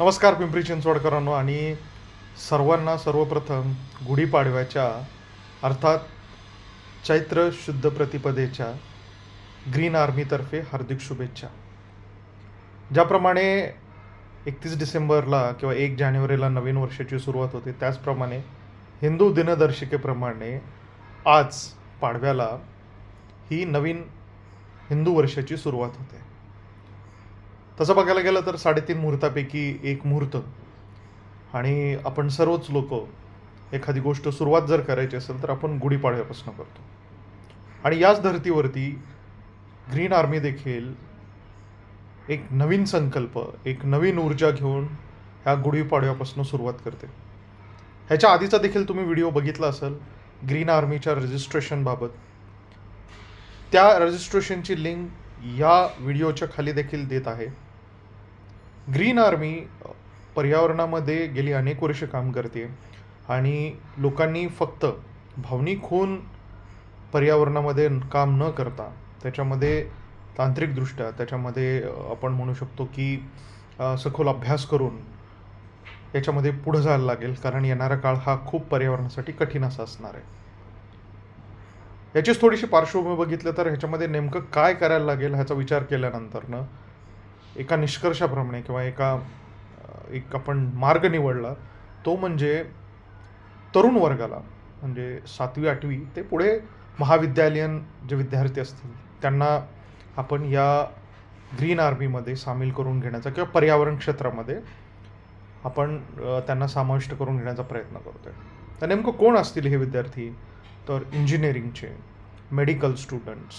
नमस्कार पिंपरी चिंचवडकरांनो आणि सर्वांना सर्वप्रथम गुढीपाडव्याच्या अर्थात चैत्र शुद्ध प्रतिपदेच्या ग्रीन आर्मीतर्फे हार्दिक शुभेच्छा. ज्याप्रमाणे एकतीस डिसेंबरला किंवा एक जानेवारीला नवीन वर्षाची सुरुवात होते त्याचप्रमाणे हिंदू दिनदर्शिकेप्रमाणे आज पाडव्याला ही नवीन हिंदू वर्षाची सुरुवात होते. तसं बघायला गेलं तर साडेतीन मुहूर्तापैकी एक मुहूर्त. आणि आपण सर्वच लोक एखादी गोष्ट सुरुवात जर करायची असेल तर आपण गुढीपाडव्यापासून करतो. आणि याच धर्तीवरती ग्रीन आर्मी देखील एक नवीन संकल्प एक नवीन ऊर्जा घेऊन ह्या गुढीपाडव्यापासून सुरुवात करते. ह्याच्या आधीचा देखील तुम्ही व्हिडिओ बघितला असेल ग्रीन आर्मीच्या रजिस्ट्रेशनबाबत त्या रजिस्ट्रेशनची लिंक या व्हिडिओच्या खाली देखील देत आहे. ग्रीन आर्मी पर्यावरणामध्ये गेली अनेक वर्ष काम करते. आणि लोकांनी फक्त भावनिक होऊन पर्यावरणामध्ये काम न करता त्याच्यामध्ये तांत्रिकदृष्ट्या त्याच्यामध्ये आपण म्हणू शकतो की सखोल अभ्यास करून याच्यामध्ये पुढं जायला लागेल. कारण येणारा काळ हा खूप पर्यावरणासाठी कठीण असा असणार आहे. याचीच थोडीशी पार्श्वभूमी बघितलं तर ह्याच्यामध्ये नेमकं काय करायला लागेल ह्याचा विचार केल्यानंतरनं एका निष्कर्षाप्रमाणे किंवा एका एक आपण मार्ग निवडला तो म्हणजे तरुण वर्गाला म्हणजे सातवी आठवी ते पुढे महाविद्यालयीन जे विद्यार्थी असतील त्यांना आपण या ग्रीन आर्मीमध्ये सामील करून घेण्याचा किंवा पर्यावरण क्षेत्रामध्ये आपण त्यांना समाविष्ट करून घेण्याचा प्रयत्न करतो आहे तर नेमकं कोण असतील हे विद्यार्थी? तर इंजिनिअरिंगचे मेडिकल स्टुडंट्स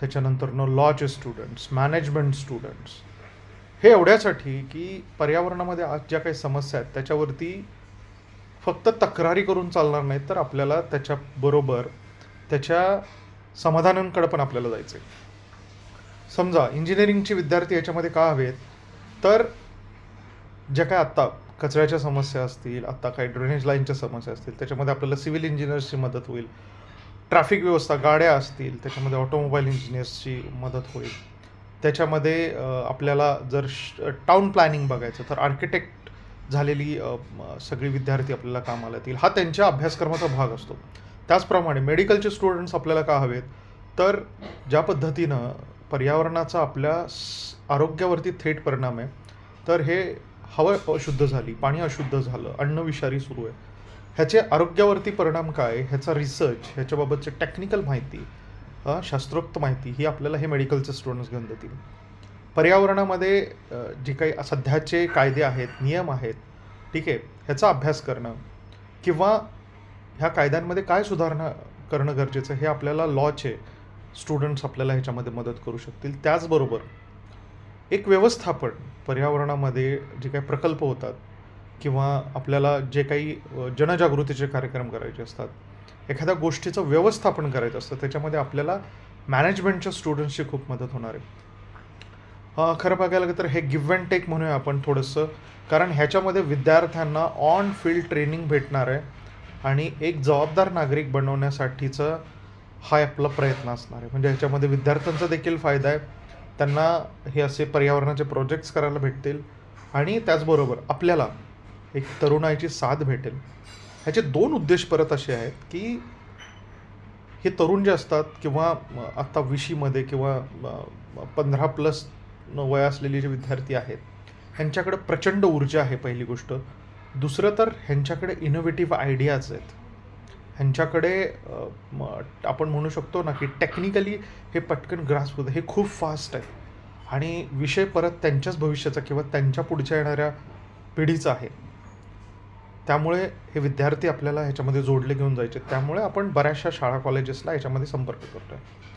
त्याच्यानंतरनं लॉचे स्टुडंट्स मॅनेजमेंट स्टुडंट्स हे एवढ्यासाठी की पर्यावरणामध्ये आज ज्या काही समस्या आहेत त्याच्यावरती फक्त तक्रारी करून चालणार नाही तर आपल्याला त्याच्याबरोबर त्याच्या समाधानांकडे पण आपल्याला जायचं आहे समजा इंजिनिअरिंगचे विद्यार्थी याच्यामध्ये का हवेत? तर ज्या काय आत्ता कचऱ्याच्या समस्या असतील आत्ता काही ड्रेनेज लाईनच्या समस्या असतील त्याच्यामध्ये आपल्याला सिव्हिल इंजिनियर्सची मदत होईल. ट्रॅफिक व्यवस्था गाड्या असतील त्याच्यामध्ये ऑटोमोबाईल इंजिनियर्सची मदत होईल. त्याच्यामध्ये आपल्याला जर श टाऊन प्लॅनिंग बघायचं तर आर्किटेक्ट झालेली सगळी विद्यार्थी आपल्याला कामाला येतील. हा त्यांच्या अभ्यासक्रमाचा भाग असतो. त्याचप्रमाणे मेडिकलचे स्टुडंट्स आपल्याला का हवेत? तर ज्या पद्धतीनं पर्यावरणाचा आपल्या स- आरोग्यावरती थेट परिणाम आहे तर हे हवा अशुद्ध झाली पाणी अशुद्ध झालं अन्न विषारी सुरू आहे. ह्याचे आरोग्यावरती परिणाम काय? ह्याचा रिसर्च ह्याच्याबाबतची टेक्निकल माहिती शास्त्रोक्त माहिती ही आपल्याला हे मेडिकलचे स्टुडंट्स घेऊन देतील. पर्यावरणामध्ये जे काही सध्याचे कायदे आहेत नियम आहेत ठीक आहे ह्याचा अभ्यास करणं किंवा ह्या कायद्यांमध्ये काय सुधारणा करणं गरजेचं आहे हे आपल्याला लॉचे स्टुडंट्स आपल्याला ह्याच्यामध्ये मदत करू शकतील. त्याचबरोबर एक व्यवस्थापन पर्यावरणामध्ये जे काही प्रकल्प होतात किंवा आपल्याला जे काही जनजागृतीचे कार्यक्रम करायचे असतात एखाद्या गोष्टीचं व्यवस्थापन करायचं असतं त्याच्यामध्ये आपल्याला मॅनेजमेंटच्या स्टुडंट्सची खूप मदत होणार आहे. खरं बघायला गेलं तर हे गिव्ह अँड टेक म्हणूया आपण थोडंसं कारण ह्याच्यामध्ये विद्यार्थ्यांना ऑन फील्ड ट्रेनिंग भेटणार आहे आणि एक जबाबदार नागरिक बनवण्यासाठीचं हा आपला प्रयत्न असणार आहे. म्हणजे ह्याच्यामध्ये विद्यार्थ्यांचा देखील फायदा आहे. त्यांना हे असे पर्यावरणाचे प्रोजेक्ट्स करायला भेटतील आणि त्याचबरोबर आपल्याला एक तरुणाईची साथ भेटेल. ह्याचे दोन उद्देश परत असे आहेत की हे तरुण जे असतात किंवा आत्ता विशीमध्ये किंवा पंधरा प्लस वय असलेले जे विद्यार्थी आहेत ह्यांच्याकडे प्रचंड ऊर्जा आहे पहिली गोष्ट. दुसरं तर ह्यांच्याकडे इनोव्हेटिव्ह आयडियाज आहेत. ह्यांच्याकडे आपण म्हणू शकतो ना की टेक्निकली हे पटकन ग्रास होतं. हे खूप फास्ट आहे आणि विषय परत त्यांच्याच भविष्याचा किंवा त्यांच्या पुढच्या येणाऱ्या पिढीचा आहे. त्यामुळे हे विद्यार्थी आपल्याला ह्याच्यामध्ये जोडले घेऊन जायचे. त्यामुळे आपण बऱ्याचशा शाळा कॉलेजेसला ह्याच्यामध्ये संपर्क करतो आहे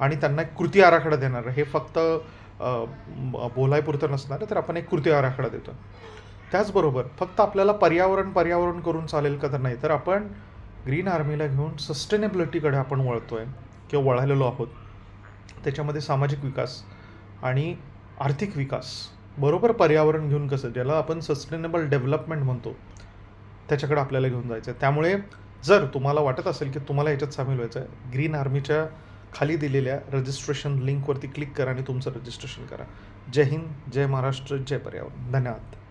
आणि त्यांना एक कृती आराखडा देणार आहे. हे फक्त बोलायपुरतं नसणार आहे, तर आपण एक कृती आराखडा देतो त्याचबरोबर फक्त आपल्याला पर्यावरण पर्यावरण करून चालेल का तर नाही तर आपण ग्रीन आर्मीला घेऊन सस्टेनेबिलिटीकडे आपण वळतो आहे किंवा वळालेलो आहोत. त्याच्यामध्ये सामाजिक विकास आणि आर्थिक विकास. बरोबर पर्यावरण घेऊन कसं ज्याला आपण सस्टेनेबल डेव्हलपमेंट म्हणतो त्याच्याकडे आपल्याला घेऊन जायचं आहे त्यामुळे जर तुम्हाला वाटत असेल की तुम्हाला याच्यात सामील व्हायचं आहे ग्रीन आर्मीच्या खाली दिलेल्या रजिस्ट्रेशन लिंकवरती क्लिक करा आणि तुमचं रजिस्ट्रेशन करा. जय हिंद जय महाराष्ट्र जय पर्यावरण. धन्यवाद.